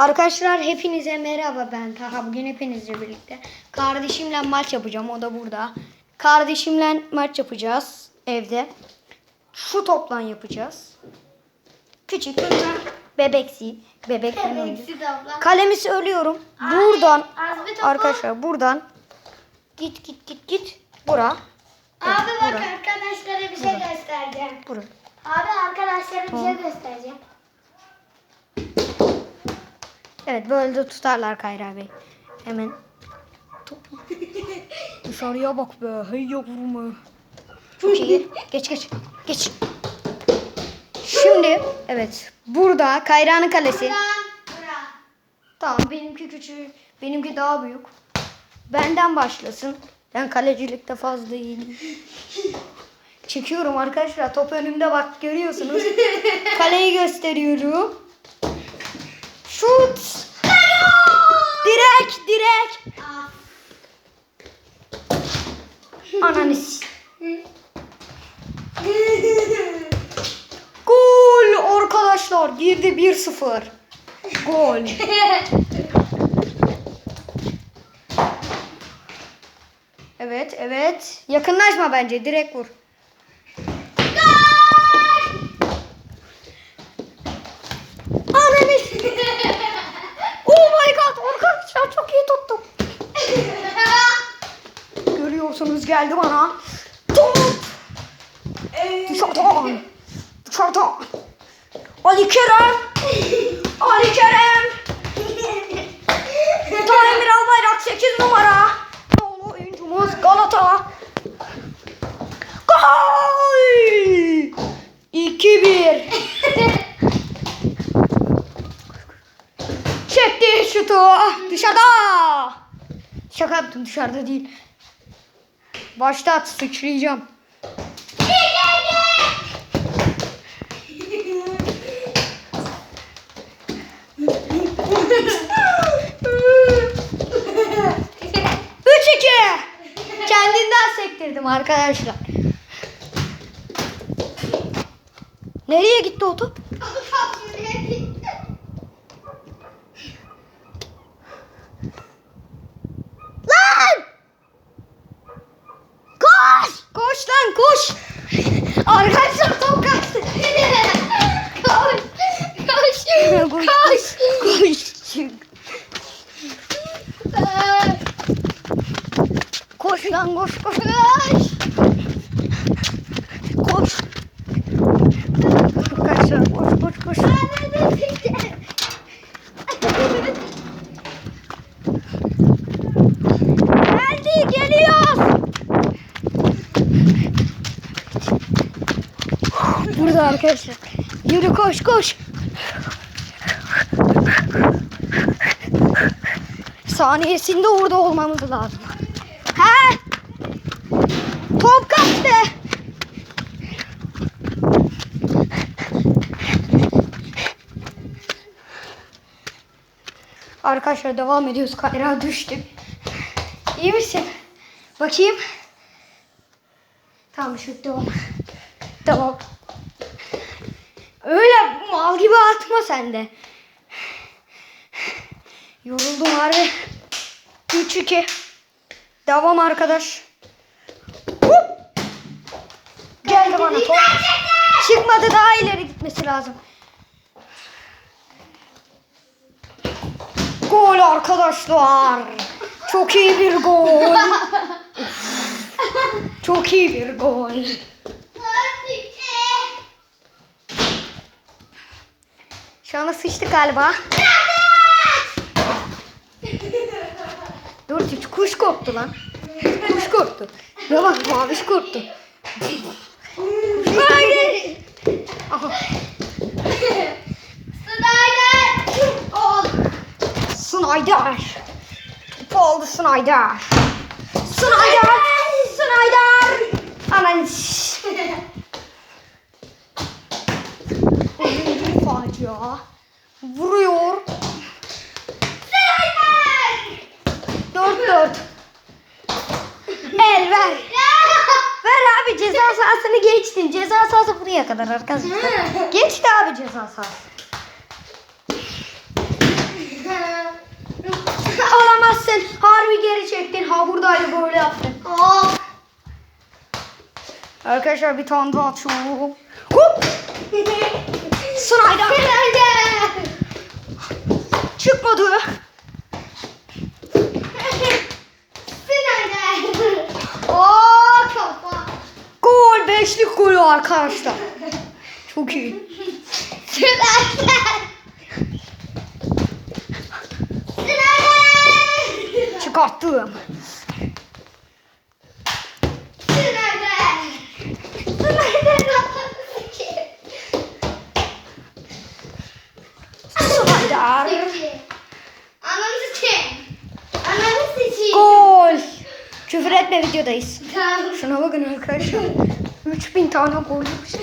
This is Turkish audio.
Arkadaşlar hepinize merhaba ben Taha. Bugün hepinizle birlikte kardeşimle maç yapacağım. O da burada. Kardeşimle maç yapacağız evde. Şu toplan yapacağız. Küçük bebeksi. Bebekten. Bebeksi de abla. Kalemi söylüyorum. Buradan arkadaşlar buradan git git git git. Bura. Evet, Abi bak bura. arkadaşlara bir şey göstereceğim. Bura. Abi arkadaşlara bir şey göstereceğim. Evet böyle de tutarlar Kayra Bey. Hemen. Dışarıya bak be. Hey yavrum. Çok iyi. Geç geç. Geç. Şimdi evet burada Kayra'nın kalesi. Tamam benimki küçük. Benimki daha büyük. Benden başlasın. Ben kalecilikte fazla iyiyim. Çekiyorum arkadaşlar. Top önümde bak görüyorsunuz. Kaleyi gösteriyorum. Şut. Direk direk. Ananı Gol arkadaşlar. Girdi 1-0. Gol. Evet evet. Yakınlaşma bence. Direkt vur. Ananı s- Oh my god. Arkadaşlar çok iyi tuttum. Görüyorsunuz geldi bana. Top. Dışarıdan. Dışarıdan. Ali Kerem. Ali Kerem. Tayyip Albayrak 8 numara. Nolu oyuncumuz Galata. Gol. 2-1. Çekti şutu. Dışarıda. Şaka yaptım dışarıda değil. Başta at sıçrayacağım. Üç iki. Kendinden sektirdim arkadaşlar. Nereye gitti o top? Lan! Koş! Koş lan koş! Arkadaşlar top kaçtı. Koş. Koş. koş! Koş! Koş lan koş koş! Koş! Arkadaşlar koş koş koş! Geldi geliyor! Burada arkadaşlar. Yürü koş koş. Saniyesinde orada olmamız lazım. He? Top kaçtı. Arkadaşlar devam ediyoruz. Kayra düştü. İyi misin? Bakayım. Tamam şu devam. Tamam. Öyle mal gibi atma sen de. Yoruldum harbi. 3-2. Devam arkadaş. Hop. Geldi bana top. Çıkmadı daha ileri gitmesi lazım. Gol arkadaşlar. Çok iyi bir gol. Çok iyi bir gol. Şu anda sıçtı galiba. Dur hiç kuş korktu lan. Kuş korktu. Ya bak maviş korktu. Hayır. Aha. Snyder. Topu aldı Snyder. Snyder. Snyder. Aman. Ahmet ya. Vuruyor. Süper. Dört dört. El ver. ver abi ceza sahasını geçtin. Ceza sahası buraya kadar arkadaşlar. Geçti abi ceza sahası. Alamazsın. Harbi geri çektin. Ha buradaydı böyle yaptın. Oh. Arkadaşlar bir tane daha atıyorum. Hop. Snyder Snyder. çıkmadı. Snyder. Oo kafa. Gol. Beşlik golü arkadaşlar. Çok iyi. Snyder. Snyder. Çıkarttım. Snyder. Snyder kafası Snyder. Peki. Ananı sikeyim. Ananı sikeyim. Gol. Küfür etme videodayız. Şuna bakın arkadaşlar. 3000 tane gol yemiş.